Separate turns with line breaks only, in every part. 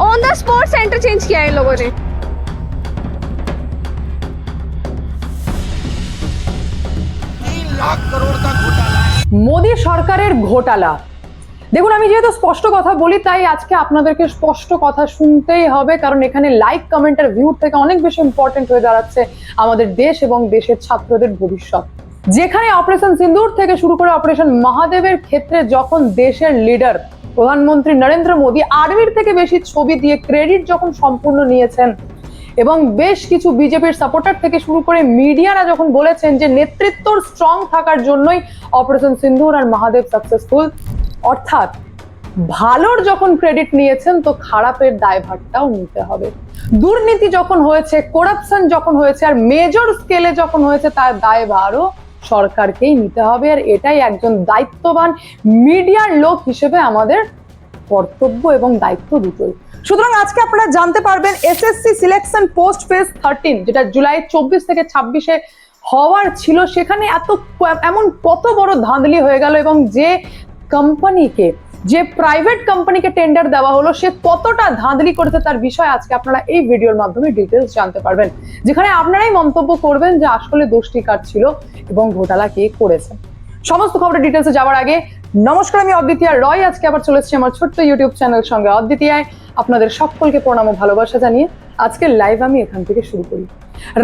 on the spot centre change किया है इन लोगों ने
तीन लाख करोड़ का घोटाला है
মোদী সরকারের ঘোটালা দেখুন আমি যেহেতু স্পষ্ট কথা বলি তাই আজকে আপনাদেরকে স্পষ্ট কথা শুনতেই হবে কারণ এখানে লাইক কমেন্ট আর ভিউ থেকে অনেক বেশি ইম্পর্টেন্ট হয়ে দাঁড়াচ্ছে আমাদের দেশ এবং দেশের ছাত্রদের ভবিষ্যৎ যেখানে অপারেশন সিন্দুর থেকে শুরু করে অপারেশন মহাদেবের ক্ষেত্রে যখন দেশের লিডার প্রধানমন্ত্রী নরেন্দ্র মোদী আর্মির থেকে বেশি ছবি দিয়ে ক্রেডিট যখন সম্পূর্ণ নিয়েছেন এবং বেশ কিছু বিজেপির সাপোর্টার থেকে শুরু করে মিডিয়ারা যখন বলেছেন যে নেতৃত্বর স্ট্রং থাকার জন্যই অপারেশন সিন্ধুর আর মহাদেব সাকসেসফুল অর্থাৎ ভালোর যখন ক্রেডিট নিয়েছেন তো খারাপের দায়ভারটাও নিতে হবে। দুর্নীতি যখন হয়েছে করাপশন যখন হয়েছে আর মেজর স্কেলে যখন হয়েছে তার দায়ভারও সরকারকেই নিতে হবে আর এটাই একজন দায়িত্ববান মিডিয়ার লোক হিসেবে আমাদের কর্তব্য এবং দায়িত্ব দুটোই। সুতরাং আজকে আপনারা জানতে পারবেন SSC selection post phase thirteen, যেটা জুলাই চব্বিশ থেকে ছাব্বিশে হওয়ার ছিল, সেখানে এত এমন কত বড় ধাঁধলি হয়ে গেল এবং যে কোম্পানিকে যে প্রাইভেট কোম্পানিকে টেন্ডার দেওয়া হলো, সে কতটা ধাঁধলি করেছে তার বিষয় আজকে আপনারা এই ভিডিওর মাধ্যমে ডিটেলস জানতে পারবেন। যেখানে আপনারাই মন্তব্য করবেন যে আসলে দোষটি কার ছিল এবং ঘোটালা কে করেছে। সমস্ত খবরের ডিটেলসে যাওয়ার আগে নমস্কার, আমি অদ্বিতীয় রয়। আজকে আবার চলেছি আমার ছোট্ট ইউটিউব চ্যানেল সঙ্গে। অদ্বিতীয়ায় আপনাদের সকলকে প্রণাম ও ভালোবাসা জানিয়ে আজকের লাইভ আমি এখান থেকে শুরু করি।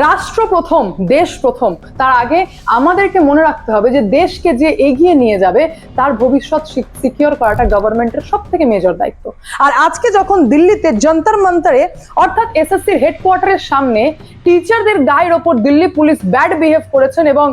রাষ্ট্র প্রথম, দেশ প্রথম, তার আগে আমাদেরকে মনে রাখতে হবে যে দেশকে যে এগিয়ে নিয়ে যাবে, তার ভবিষ্যৎ সিকিওর করাটা গভর্নমেন্টের সব থেকে মেজর দায়িত্ব। আর আজকে যখন দিল্লিতে যন্তর মন্তরে, অর্থাৎ এসএসসির হেডকোয়ার্টারের সামনে টিচারদের গায়ের ওপর দিল্লি পুলিশ ব্যাড বিহেভ করেছেন এবং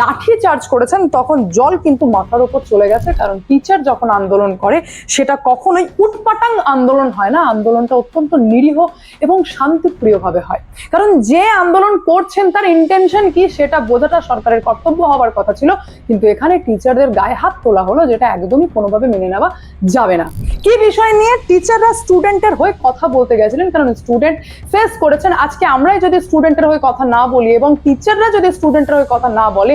লাঠি চার্জ করেছেন, তখন জল কিন্তু মাথার উপর চলে গেছে, কারণ টিচার যখন আন্দোলন করে, সেটা কখনোই উটপাটাং আন্দোলন হয় না। আন্দোলনটা অত্যন্ত নিরীহ এবং শান্তিপ্রিয়ভাবে হয়। কারণ যে আন্দোলন করছেন তার ইন্টেনশন কি সেটা বোঝাটা সরকারের কর্তব্য হওয়ার কথা ছিল, কিন্তু এখানে টিচারদের গায়ে হাত তোলা হলো যেটা একদমই কোনোভাবে মেনে নেওয়া যাবে না। কি বিষয় নিয়ে টিচাররা স্টুডেন্টের হয়ে কথা বলতে গেছিলেন? কারণ স্টুডেন্ট ফেস করেছেন, আজকে আমরাই যদি স্টুডেন্টের হয়ে কথা না বলি এবং টিচাররা যদি স্টুডেন্টের হয়ে কথা না বলে,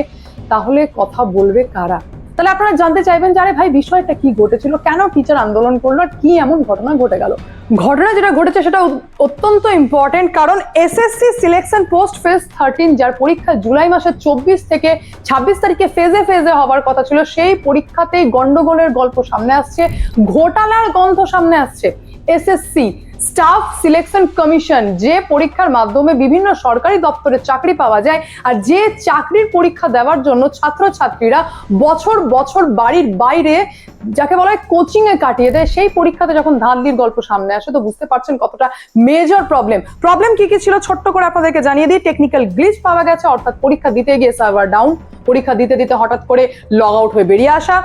তাহলে কথা বলবে কারা? তাহলে আপনারা জানতে চাইবেন যে, আরে ভাই, বিষয়টা কি ঘটেছিল? কেন টিচার আন্দোলন করল? আর কি এমন ঘটনা ঘটে গেল? ঘটনা যেটা ঘটেছে সেটা অত্যন্ত ইম্পর্টেন্ট কারণ SSC selection post phase thirteen যার পরীক্ষা জুলাই মাসের চব্বিশ থেকে ছাব্বিশ তারিখে ফেজে ফেজে হওয়ার কথা ছিল, সেই পরীক্ষাতেই গন্ডগোলের গল্প সামনে আসছে, ঘোটালার গন্ধ সামনে আসছে এসএসসি স্টাফ সিলেকশন কমিশন যে পরীক্ষার মাধ্যমে বিভিন্ন সরকারি দপ্তরে চাকরি পাওয়া যায় আর যে চাকরির পরীক্ষা দেওয়ার জন্য ছাত্রছাত্রীরা বছর বছর বাড়ির বাইরে যাকে বলা হয় কোচিং এ কাটিয়ে দেয়, সেই পরীক্ষাতে যখন ধাঁধলির গল্প সামনে আসে তো বুঝতে পারছেন কতটা মেজর প্রবলেম প্রবলেম কি কি ছিল ছোট্ট করে আপনাদেরকে জানিয়ে দিই। টেকনিক্যাল গ্লিচ পাওয়া গেছে, অর্থাৎ পরীক্ষা দিতে গিয়ে সার্ভার ডাউন পরীক্ষা দিতে দিতে হঠাৎ করে লগ আউট হয়ে বেরিয়ে আসা।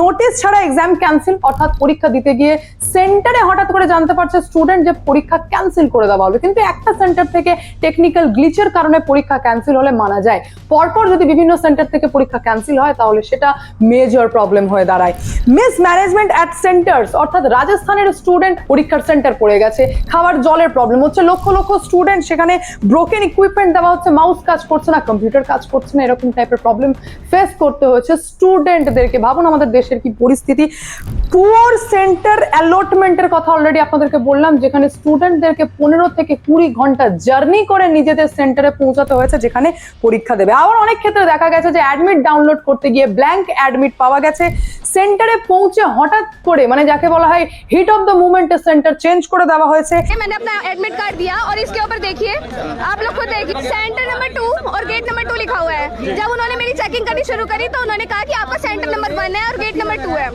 নোটিশ ছাড়া এক্সাম ক্যান্সেল অর্থাৎ পরীক্ষা দিতে গিয়ে সেন্টারে হঠাৎ করে জানতে পারছে স্টুডেন্ট যে পরীক্ষা ক্যান্সেল করে দেওয়া হলো কিন্তু একটা সেন্টার থেকে টেকনিক্যাল গ্লিচের কারণে পরীক্ষা ক্যান্সেল হলে মানা যায়। পরপর যদি বিভিন্ন সেন্টার থেকে পরীক্ষা ক্যান্সেল হয়, তাহলে সেটা মেজর প্রবলেম হয়ে দাঁড়ায়। মিস ম্যানেজমেন্ট অ্যাট সেন্টার্স অর্থাৎ রাজস্থানের স্টুডেন্ট পরীক্ষার সেন্টার পড়ে গেছে। খাবার জলের প্রবলেম হচ্ছে। লক্ষ লক্ষ স্টুডেন্ট সেখানে ব্রোকেন ইকুইপমেন্ট দেওয়া হচ্ছে। মাউস কাজ করছে না কম্পিউটার কাজ করছে না, এরকম টাইপের প্রবলেম ফেস করতে হচ্ছে স্টুডেন্টদেরকে ভাবুন আমাদের দেশের কি পরিস্থিতি। পুয়ার সেন্টার অ্যালটমেন্টের কথা অলরেডি আপনাদেরকে বললাম যেখানে স্টুডেন্টদেরকে পনেরো থেকে কুড়ি ঘন্টা জার্নি করে নিজেদের সেন্টারে পৌঁছাতে হয়েছে যেখানে পরীক্ষা দেবে আবার অনেক ক্ষেত্রে দেখা গেছে যে অ্যাডমিট ডাউনলোড করতে গিয়ে ব্ল্যাঙ্ক অ্যাডমিট পাওয়া গেছে সেন্টারে পৌঁছে হঠাৎ করে মানে যাকে বলা হয় heat of the মুভমেন্টের centre change করে দেওয়া হয়েছে
ये मैंने अपना एडमिट कार्ड दिया और इसके ऊपर देखिए आप लोग खुद देखिए सेंटर नंबर टू और गेट नंबर टू लिखा हुआ है जब उन्होंने मेरी चेकिंग करनी शुरू करी तो उन्होंने कहा कि आपका सेंटर नंबर वन है और गेट नंबर टू है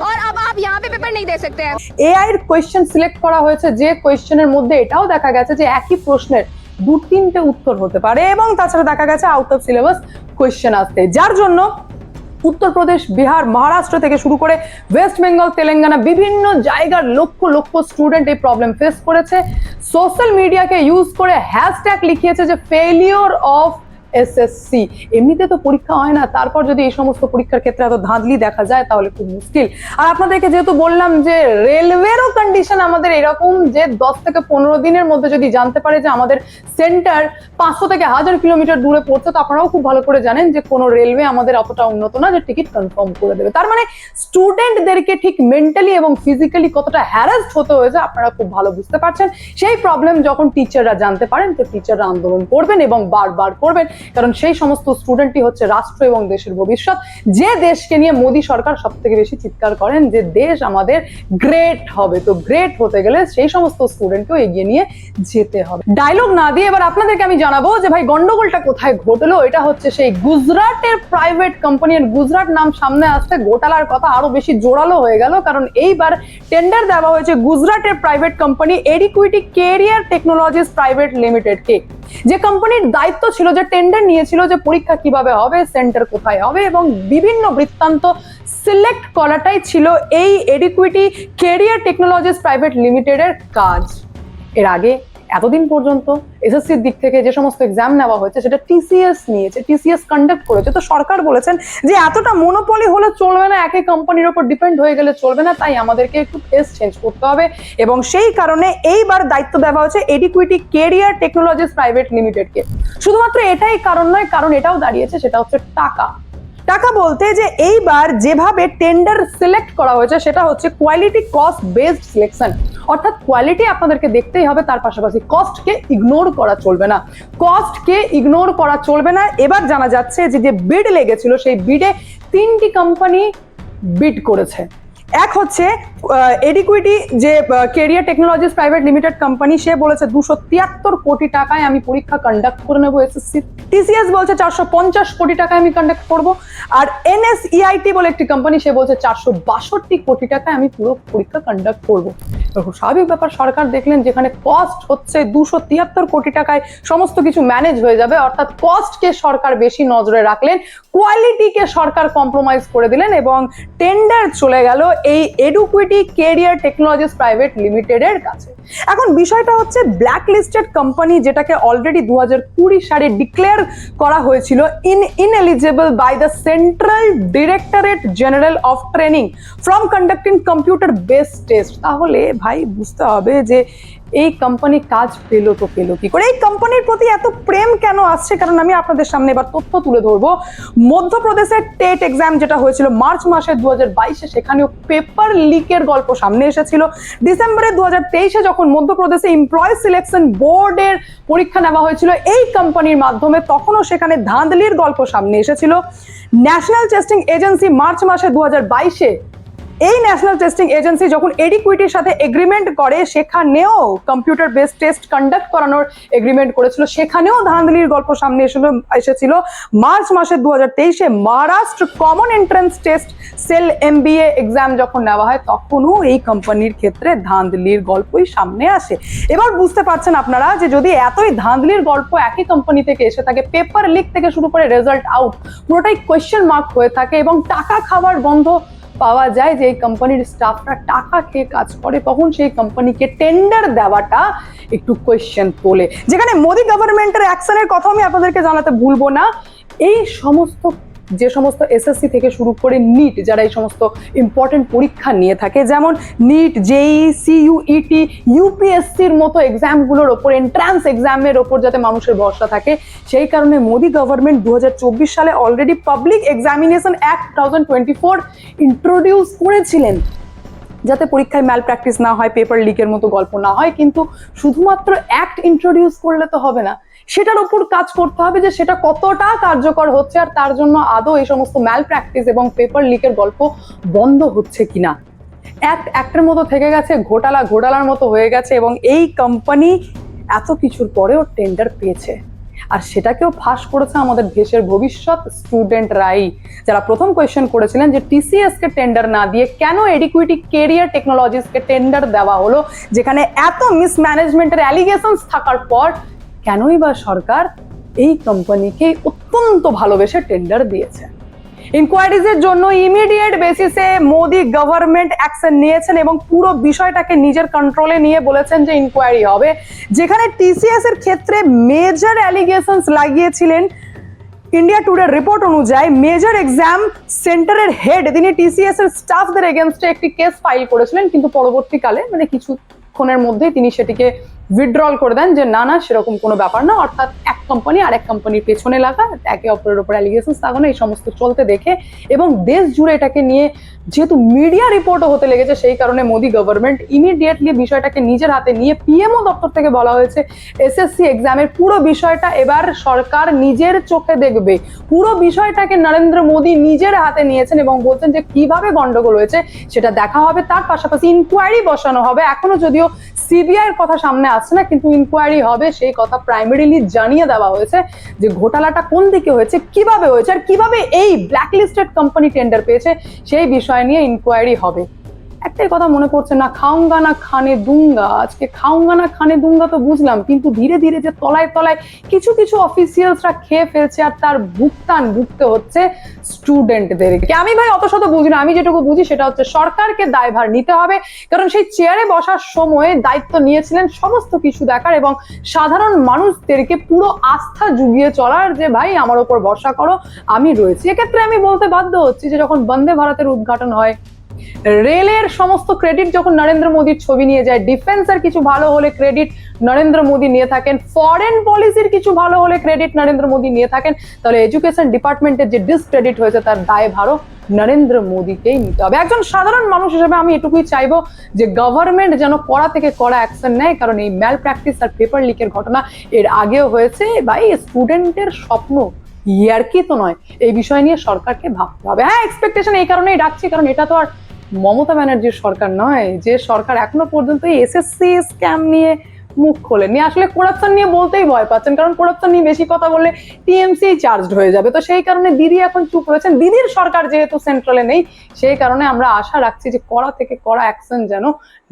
और अब आप यहाँ पे पेपर नहीं दे सकते हैं
এআই এর কোয়েশ্চেন সিলেক্ট করা হয়েছে যে কোয়েশ্চেনের মধ্যে এটাও দেখা গেছে যে একই প্রশ্নের দু তিনটে উত্তর হতে পারে এবং তাছাড়া দেখা গেছে আউট অফ সিলেবাস কোয়েশ্চেন আসতে। যার জন্য উত্তরপ্রদেশ, বিহার, মহারাষ্ট্র থেকে শুরু করে ওয়েস্ট বেঙ্গল তেলেঙ্গানা বিভিন্ন জায়গার লক্ষ লক্ষ স্টুডেন্ট এই প্রবলেম ফেস করেছে। সোশ্যাল মিডিয়াকে ইউজ করে হ্যাশট্যাগ লিখিয়েছে যে ফেলিওর অফ এসএসসি এমনিতে তো পরীক্ষা হয় না, তারপর যদি এই সমস্ত পরীক্ষার ক্ষেত্রে এত ধাঁধলি দেখা যায় তাহলে খুব মুশকিল। আর আপনাদেরকে যেহেতু বললাম যে রেলওয়েরও কন্ডিশন আমাদের এরকম যে দশ থেকে পনেরো দিনের মধ্যে যদি জানতে পারে যে আমাদের সেন্টার পাঁচশো থেকে হাজার কিলোমিটার দূরে পড়ছে, তো আপনারাও খুব ভালো করে জানেন যে কোনো রেলওয়ে আমাদের অতটা উন্নত না যে টিকিট কনফার্ম করে দেবে। তার মানে স্টুডেন্টদেরকে ঠিক মেন্টালি এবং ফিজিক্যালি কতটা হ্যারাসড হতে হয়েছে আপনারা খুব ভালো বুঝতে পারছেন। সেই প্রবলেম যখন টিচাররা জানতে পারেন, তো টিচাররা আন্দোলন করবেন এবং বারবার করবেন। কারণ সেই সমস্ত স্টুডেন্টই হচ্ছে রাষ্ট্র এবং দেশের ভবিষ্যৎ। যে দেশকে নিয়ে মোদী সরকার সব থেকে বেশি চিৎকার করেন, যে দেশ আমাদের গ্রেট হবে। তো গ্রেট হতে গেলে সেই সমস্ত স্টুডেন্টকেও এগিয়ে নিয়ে যেতে হবে। ডায়লগ না দিয়ে এবার আপনাদেরকে আমি জানাব যে, ভাই, গন্ডগোলটা কোথায় ঘটলো? এটা হচ্ছে সেই গুজরাটের প্রাইভেট কোম্পানির গুজরাট নাম সামনে আসতে গোটালার কথা আরও বেশি জোরালো হয়ে গেল। কারণ এইবার টেন্ডার দেওয়া হয়েছে গুজরাটের private company Eduquity career technologies private limited কে। যে কোম্পানির দায়িত্ব ছিল যে টেন্ডার নিয়েছিল যে পরীক্ষা কীভাবে হবে সেন্টার কোথায় হবে এবং বিভিন্ন বৃত্তান্ত সিলেক্ট করাটাই ছিল এই এডিকুইটি কেরিয়ার টেকনোলজিস প্রাইভেট লিমিটেডের কাজ। এর আগে এতদিন পর্যন্ত এসএসসির দিক থেকে যে সমস্ত এক্সাম নেওয়া হয়েছে, সেটা টিসিএস নিয়েছে টিসিএস কন্ডাক্ট করেছে। তো সরকার বলেছেন যে, এতটা মনোপলি হলে চলবে না, একই কোম্পানির ওপর ডিপেন্ড হয়ে গেলে চলবে না, তাই আমাদেরকে একটু ফেস চেঞ্জ করতে হবে। এবং সেই কারণে এইবার দায়িত্ব দেওয়া হয়েছে এডিকুইটি কেরিয়ার টেকনোলজিস প্রাইভেট লিমিটেডকে শুধুমাত্র এটাই কারণ নয়, কারণ এটাও দাঁড়িয়েছে, সেটা হচ্ছে টাকা। টাকা বলতে যে, এইবার যেভাবে টেন্ডার সিলেক্ট করা হয়েছে, সেটা হচ্ছে কোয়ালিটি কস্ট বেসড সিলেকশন অর্থাৎ কোয়ালিটি আপনাদেরকে দেখতেই হবে, তার পাশাপাশি কস্টকে ইগনোর করা চলবে না। কস্টকে ইগনোর করা চলবে না। এবার জানা যাচ্ছে যে যে বিড লেগেছিল, সেই বিডে তিনটি কোম্পানি বিড করেছে। এক হচ্ছে এডিকুইটি যে career technologies private limited company সে বলেছে, দুশো তিয়াত্তর কোটি টাকায় আমি পরীক্ষা কন্ডাক্ট করে নেব এসএসসি টিসিএস বলছে, চারশো পঞ্চাশ কোটি টাকায় আমি কন্ডাক্ট করব। আর এনএসইআইটি বলে একটি কোম্পানি সে বলছে, চারশো বাষট্টি কোটি টাকায় আমি পুরো পরীক্ষা কন্ডাক্ট করব। স্বাভাবিক ব্যাপার, সরকার দেখলেন যেখানে কস্ট হচ্ছে দুশো তিয়াত্তর কোটি টাকায় সমস্ত কিছু ম্যানেজ হয়ে যাবে, অর্থাৎ কস্টকে সরকার বেশি নজরে রাখলেন কোয়ালিটিকে সরকার কম্প্রোমাইজ করে দিলেন এবং টেন্ডার চলে গেল এই এডুকুইটি কেরিয়ার টেকনোলজিস প্রাইভেট লিমিটেডের কাছে। এখন বিষয়টা হচ্ছে ব্ল্যাক লিস্টেড কোম্পানি যেটাকে অলরেডি দু হাজার কুড়ি সালে ডিক্লেয়ার করা হয়েছিল in ineligible by the central directorate general of training from conducting computer base test তাহলে ভাই, বুঝতে হবে যে এই কোম্পানি কাজ পেল তো পেল কি করে? এই কোম্পানির প্রতি এত প্রেম কেন আসছে? কারণ আমি আপনাদের সামনে এবার তথ্য তুলে ধরবো। মধ্যপ্রদেশের টেট এক্সাম যেটা হয়েছিল মার্চ মাসে দু হাজার বাইশে, সেখানেও পেপার লিকের গল্প সামনে এসেছিল। ডিসেম্বরে দু হাজার তেইশে যখন মধ্যপ্রদেশে এমপ্লয় সিলেকশন বোর্ডের পরীক্ষা নেওয়া হয়েছিল, এই কোম্পানির মাধ্যমে তখনও সেখানে ধাঁধলির গল্প সামনে এসেছিল। ন্যাশনাল টেস্টিং এজেন্সি মার্চ মাসে দু হাজার বাইশে এই ন্যাশনাল টেস্টিং এজেন্সি যখন এডিকুইটির সাথে এগ্রিমেন্ট করে, সেখানেও কম্পিউটার বেসড টেস্ট কন্ডাক্ট করানোর এগ্রিমেন্ট করেছিল। সেখানেও ধাঁধলির গল্প সামনে এসেছিল এসেছিল। মার্চ মাসের দু হাজার তেইশে Maharashtra common entrance test cell MBA exam যখন নেওয়া হয়, তখনও এই কোম্পানির ক্ষেত্রে ধাঁধলির গল্পই সামনে আসে। এবার বুঝতে পারছেন আপনারা যে যদি এতই ধাঁধলির গল্প একই কোম্পানি থেকে এসে থাকে পেপার লিক থেকে শুরু করে রেজাল্ট আউট পুরোটাই কোয়েশ্চেন মার্ক হয়ে থাকে এবং টাকা খাবার বন্ধ পাওয়া যায় যে এই কোম্পানির স্টাফরা টাকা খেয়ে কাজ করে, তখন সেই কোম্পানিকে টেন্ডার দেওয়াটা একটু কোয়েশ্চেন তোলে। যেখানে মোদি গভর্নমেন্টের অ্যাকশনের কথা আমি আপনাদেরকে জানাতে ভুলবো না। এই সমস্ত যে সমস্ত এসএসসি থেকে শুরু করে নিট যারা এই সমস্ত ইম্পর্টেন্ট পরীক্ষা নিয়ে থাকে, যেমন নিট জেই সিইউইটি ইউপিএসসির মতো এক্সামগুলোর ওপর এন্ট্রান্স এক্সামের ওপর যাতে মানুষের ভরসা থাকে। সেই কারণে মোদি গভর্নমেন্ট দু হাজার চব্বিশ সালে already public examination act to introduce করেছিলেন। যাতে পরীক্ষায় ম্যাল প্র্যাকটিস না হয় পেপার লিকের মতো গল্প না হয়, কিন্তু শুধুমাত্র অ্যাক্ট ইন্ট্রোডিউস করলে তো হবে না। সেটার উপর কাজ করতে হবে যে সেটা কতটা কার্যকর হচ্ছে আর তার জন্য আদৌ এই সমস্ত ম্যাল প্র্যাকটিস এবং পেপার লিকের গল্প বন্ধ হচ্ছে কিনা। অ্যাক্ট অ্যাক্টের মতো থেকে গেছে, ঘোটালা ঘোটালার মতো হয়ে গেছে এবং এই কোম্পানি এত কিছুর পরেও টেন্ডার পেয়েছে। আর সেটাকেও ফাঁস করেছে আমাদের দেশের ভবিষ্যৎ স্টুডেন্টরাই যারা প্রথম কোয়েশ্চেন করেছিলেন যে টিসিএস কে টেন্ডার না দিয়ে কেন এডিকুইটি কেরিয়ার টেকনোলজিসকে টেন্ডার দেওয়া হলো, যেখানে এত মিসম্যানেজমেন্টের অ্যালিগেশনস থাকার পর কেনই বা সরকার এই কোম্পানিকে অত্যন্ত ভালোবেসে টেন্ডার দিয়েছে? ইনকোয়ারিজের জন্য ইমিডিয়েট বেসিসে মোদি গভর্নমেন্ট অ্যাকশন নিয়েছেন এবং পুরো বিষয়টাকে নিজের কন্ট্রোলে নিয়ে বলেছেন যে ইনকোয়ারি হবে। যেখানে টিসিএস এর ক্ষেত্রে মেজর অ্যালিগেশনস লাগিয়েছিলেন। ইন্ডিয়া টুডের রিপোর্ট অনুযায়ী মেজর এক্সাম সেন্টারের হেড তিনি টিসিএস এর স্টাফদের এগেনস্টে একটি কেস ফাইল করেছিলেন, কিন্তু পরবর্তীকালে মানে কিছুক্ষণের মধ্যেই তিনি সেটিকে উইথড্রল করে দেন যে না না, সেরকম কোনো ব্যাপার না। অর্থাৎ কোম্পানি আর এক কোম্পানির পেছনে লাগা, একে অপরের উপর অ্যালিগেশন লাগানো, এই সমস্ত চলতে দেখে। এবং দেশ জুড়ে এটাকে নিয়ে যেহেতু মিডিয়া রিপোর্টও হতে লেগেছে, সেই কারণে মোদি গভর্নমেন্ট ইমিডিয়েটলি বিষয়টাকে নিজের হাতে নিয়ে পিএমও দপ্তর থেকে বলা হয়েছে এসএসসি এক্সামের পুরো বিষয়টা এবার সরকার নিজের চোখে দেখবে। পুরো বিষয়টাকে নরেন্দ্র মোদী নিজের হাতে নিয়েছেন এবং বলছেন যে কীভাবে গন্ডগোল হয়েছে, সেটা দেখা হবে। তার পাশাপাশি ইনকোয়ারি বসানো হবে। এখনও যদিও সিবিআই এর কথা সামনে আসছে না, কিন্তু ইনকোয়ারি হবে, সেই কথা প্রাইমারিলি জানিয়ে দেওয়া হয়েছে যে ঘোটালাটা কোন দিকে হয়েছে, কীভাবে হয়েছে, আর কীভাবে এই ব্ল্যাকলিস্টেড কোম্পানি টেন্ডার পেয়েছে, সেই বিষয় নিয়ে ইনকোয়ারি হবে। একটাই কথা মনে পড়ছে না খাউঙ্গা না খানে দুঙ্গা। আজকে খাউঙ্গা না খানে দুঙ্গা তো বুঝলাম, কিন্তু ধীরে ধীরে যে তলায় তলায় কিছু কিছু অফিসিয়ালসরা খেয়ে ফেলছে আর তার ভুগতান ভুগতে হচ্ছে স্টুডেন্টদেরকে আমি ভাই অত শত বুঝি না, আমি যেটুকু বুঝি সেটা হচ্ছে সরকারকে দায়ভার নিতে হবে, কারণ সেই চেয়ারে বসার সময় দায়িত্ব নিয়েছিলেন সমস্ত কিছু দেখার এবং সাধারণ মানুষদেরকে পুরো আস্থা জুগিয়ে চলার যে ভাই আমার ওপর ভরসা করো, আমি রয়েছি। এক্ষেত্রে আমি বলতে বাধ্য হচ্ছি যে যখন বন্দে ভারতের উদ্ঘাটন হয় রেলের সমস্ত ক্রেডিট যখন নরেন্দ্র মোদীর ছবি নিয়ে যায় ডিফেন্সের কিছু ভালো হলে ক্রেডিট নরেন্দ্র মোদী নিয়ে থাকেন ফরেন পলিসির কিছু ভালো হলে ক্রেডিট নরেন্দ্র মোদী নিয়ে থাকেন, তাহলে এডুকেশন ডিপার্টমেন্টের যে ডিসক্রেডিট হয়েছে তার দায় ভারও নরেন্দ্র মোদীকেই নিতে হবে। একজন সাধারণ মানুষ হিসেবে আমি এটুকুই চাইব যে গভর্নমেন্ট যেন কড়া থেকে কড়া অ্যাকশন নেয়, কারণ এই ম্যাল প্র্যাকটিস আর পেপার লিকের ঘটনা এর আগেও হয়েছে ভাই স্টুডেন্টের স্বপ্ন ইয়ারকি তো নয়, এই বিষয় নিয়ে সরকারকে ভাবতে হবে। হ্যাঁ এক্সপেকটেশন এই কারণেই রাখছি, কারণ এটা তো আর মমতা ব্যানার্জির সরকার নয়, যে সরকার এখনও পর্যন্ত এসএসসি স্ক্যাম নিয়ে মুখ খোলেনি। আসলে করাপশন নিয়ে বলতেই ভয় পাচ্ছেন, কারণ করাপশন নিয়ে বেশি কথা বললে টিএমসি চার্জড হয়ে যাবে। তো সেই কারণে দিদি এখন চুপ রয়েছেন। দিদির সরকার যেহেতু সেন্ট্রালে নেই, সেই কারণে আমরা আশা রাখছি যে কড়া থেকে কড়া অ্যাকশন যেন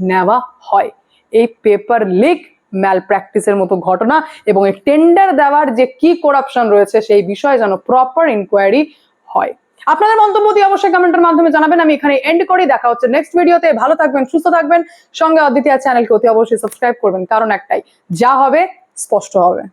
নেওয়া হয়। এই পেপার লিক ম্যাল প্র্যাকটিসের মতো ঘটনা এবং এই টেন্ডার দেওয়ার যে কি করাপশন রয়েছে, সেই বিষয়ে যেন প্রপার ইনকোয়ারি হয়। আপনাদের মন্তব্য দিয়ে অবশ্যই কমেন্টের মাধ্যমে জানাবেন। আমি এখানে এন্ড করি। দেখা হচ্ছে নেক্সট ভিডিওতে ভালো থাকবেন, সুস্থ থাকবেন। সঙ্গে অদ্বিতীয় চ্যানেলকে অতি অবশ্যই সাবস্ক্রাইব করবেন। কারণ একটাই, যা হবে, স্পষ্ট হবে।